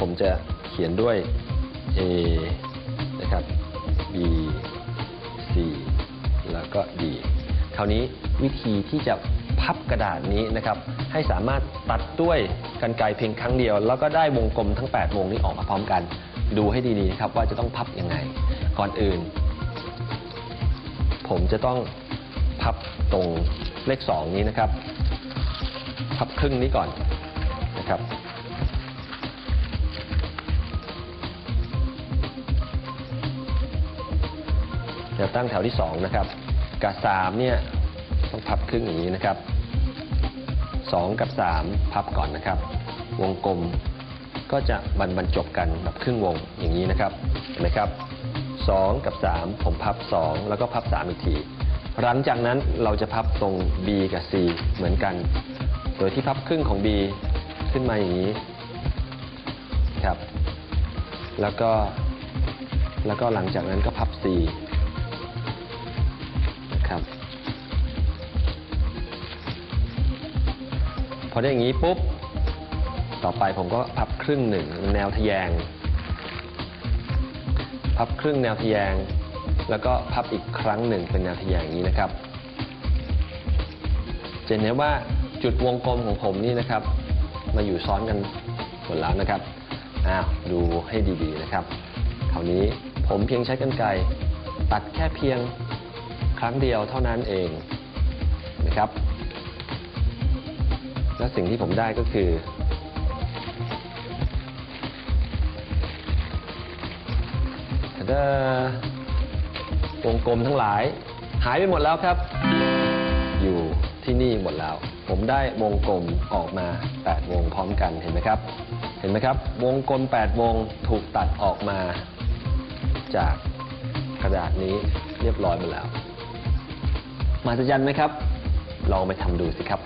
ผมจะเขียนด้วย A นะครับ B C แล้วก็ D คราวนี้วิธีที่จะพับกระดาษนี้นะครับ ให้สามารถตัดด้วยกันไกรเพียงครั้งเดียว แล้วก็ได้วงกลมทั้ง 8 วงนี้ออกมาพร้อมกัน ดูให้ดีๆนะครับว่าจะต้องพับยังไง ก่อนอื่น ผมจะต้องพับตรงเลข 2 นี้นะครับ พับครึ่งนี้ก่อนนะครับ จะตั้งแถวที่ 2 นะครับ กับ 3 เนี่ยต้องพับครึ่งอย่างนี้นะครับ 2 กับ 3 พับก่อนนะครับ วงกลมก็จะบรรบรรจบกันแบบครึ่งวงอย่างนี้นะครับเห็นไหมครับ 2 กับ 3 ผมพับ 2 แล้วก็พับ 3 อีกทีหลังจากนั้นเราจะพับตรง B กับ C เหมือนกัน โดยที่พับครึ่งของ B ขึ้นมาอย่างนี้ครับ แล้วก็แล้วก็หลังจากนั้นก็พับ C ครับพอได้อย่างนี้ปุ๊บ ต่อไปผมก็พับครึ่งหนึ่งแนวทะแยง พับครึ่งแนวทะแยง แล้วก็พับอีกครั้งหนึ่งเป็นแนวทะแยงอย่างนี้นะครับจะเห็นได้ว่าจุดวงกลมของผมนี่นะครับ มาอยู่ซ้อนกันหมดแล้วนะครับอ้าวดูให้ดีๆนะครับคราวนี้ผมเพียงใช้กรรไกรตัดแค่เพียง ครั้งเดียวเท่านั้นเองนะครับ และสิ่งที่ผมได้ก็คือทะดาวงกลมทั้งหลาย หายไปหมดแล้วครับ อยู่ที่นี่หมดแล้ว ผมได้วงกลมออกมา 8 วงพร้อมกันเห็นไหมครับ เห็นไหมครับ วงกลม 8 วงถูกตัดออกมาจากกระดาษนี้เรียบร้อยหมดแล้ว มาสจันไหมครับ ลองไปทำดูสิครับ